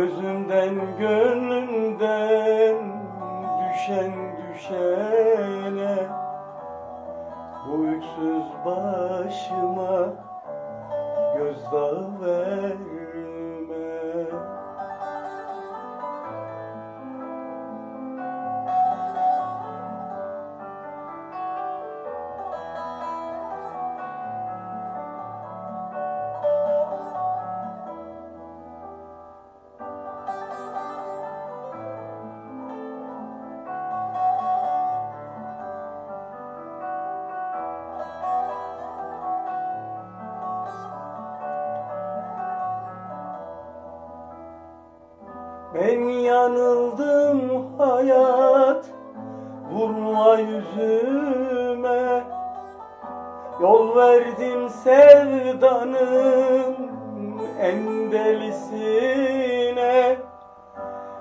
Gözümden gönlümden Düşen düşene Bu öksüz başıma Gözdağı verme Ben yanıldım hayat Vurma yüzüme. Yol verdim sevdanın en delisine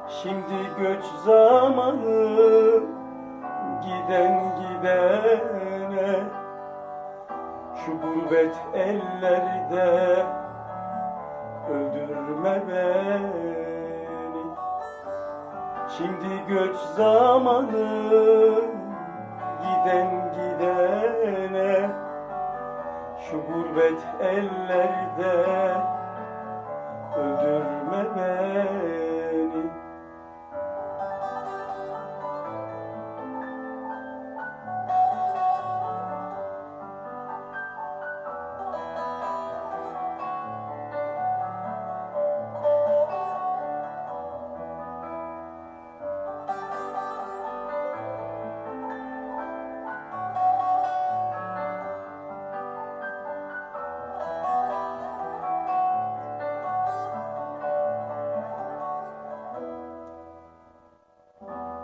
Şimdi göç zamanı Giden gidene. Şu gurbet ellerde Öldürme beni Şimdi göç zamanı Giden gidene Şu gurbet ellerde Öldürme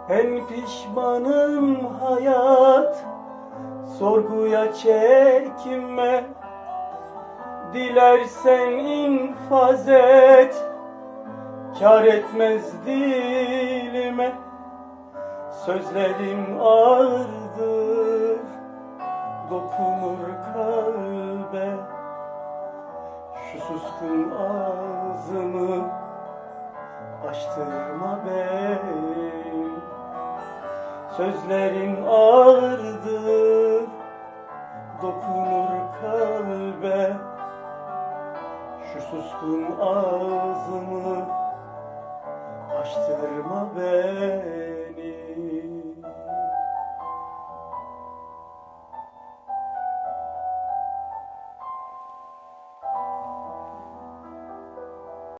Ben pişmanım hayat Sorguya çekinme Dilersen infaz et Kar etmez dilime. Sözlerim ağırdır Dokunur kalbe. Şu suskun ağzımı Açtırma beni Sözlerin ağırdır